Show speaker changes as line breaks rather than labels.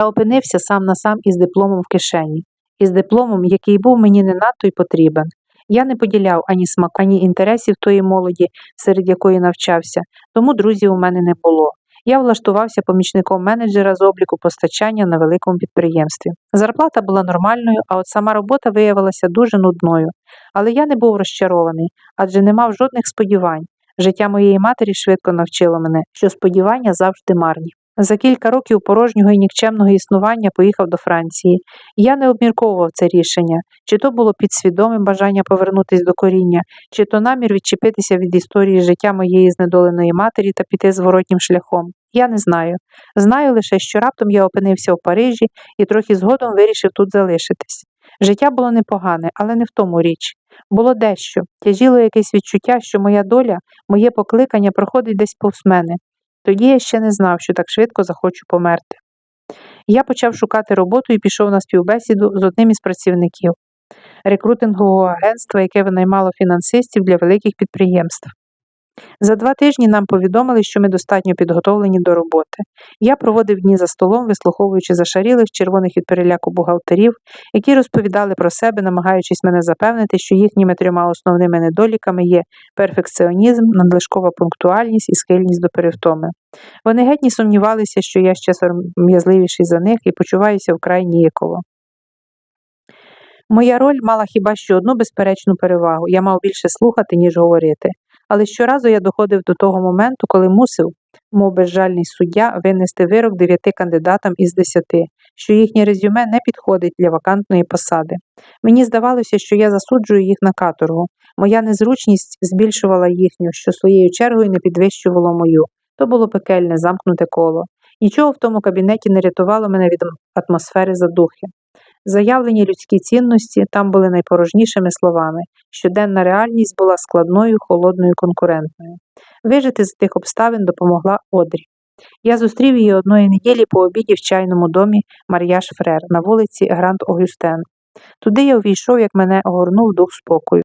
Я опинився сам на сам із дипломом в кишені, із дипломом, який був мені не надто й потрібен. Я не поділяв ані смак, ані інтересів тої молоді, серед якої навчався, тому друзів у мене не було. Я влаштувався помічником менеджера з обліку постачання на великому підприємстві. Зарплата була нормальною, а от сама робота виявилася дуже нудною. Але я не був розчарований, адже не мав жодних сподівань. Життя моєї матері швидко навчило мене, що сподівання завжди марні. За кілька років порожнього і нікчемного існування поїхав до Франції. Я не обмірковував це рішення, чи то було підсвідоме бажання повернутися до коріння, чи то намір відчепитися від історії життя моєї знедоленої матері та піти зворотнім шляхом. Я не знаю. Знаю лише, що раптом я опинився в Парижі і трохи згодом вирішив тут залишитись. Життя було непогане, але не в тому річ. Було дещо, тяжіло якесь відчуття, що моя доля, моє покликання проходить десь повз мене. Тоді я ще не знав, що так швидко захочу померти. Я почав шукати роботу і пішов на співбесіду з одним із працівників рекрутингового агентства, яке винаймало фінансистів для великих підприємств. За два тижні нам повідомили, що ми достатньо підготовлені до роботи. Я проводив дні за столом, вислуховуючи зашарілих червоних від переляку бухгалтерів, які розповідали про себе, намагаючись мене запевнити, що їхніми трьома основними недоліками є перфекціонізм, надлишкова пунктуальність і схильність до перевтоми. Вони геть не сумнівалися, що я ще сором'язливіший за них і почуваюся вкрай ніяково. Моя роль мала хіба що одну безперечну перевагу я мав більше слухати, ніж говорити. Але щоразу я доходив до того моменту, коли мусив, мов безжальний суддя, винести вирок дев'яти кандидатам із десяти, що їхнє резюме не підходить для вакантної посади. Мені здавалося, що я засуджую їх на каторгу. Моя незручність збільшувала їхню, що своєю чергою не підвищувало мою. То було пекельне, замкнуте коло. Нічого в тому кабінеті не рятувало мене від атмосфери задухи. Заявлені людські цінності там були найпорожнішими словами. Щоденна реальність була складною, холодною, конкурентною. Вижити з тих обставин допомогла Одрі. Я зустрів її одної неділі по обіді в чайному домі Мар'яш Фрер на вулиці Гранд Огюстен. Туди я увійшов, як мене огорнув дух спокою.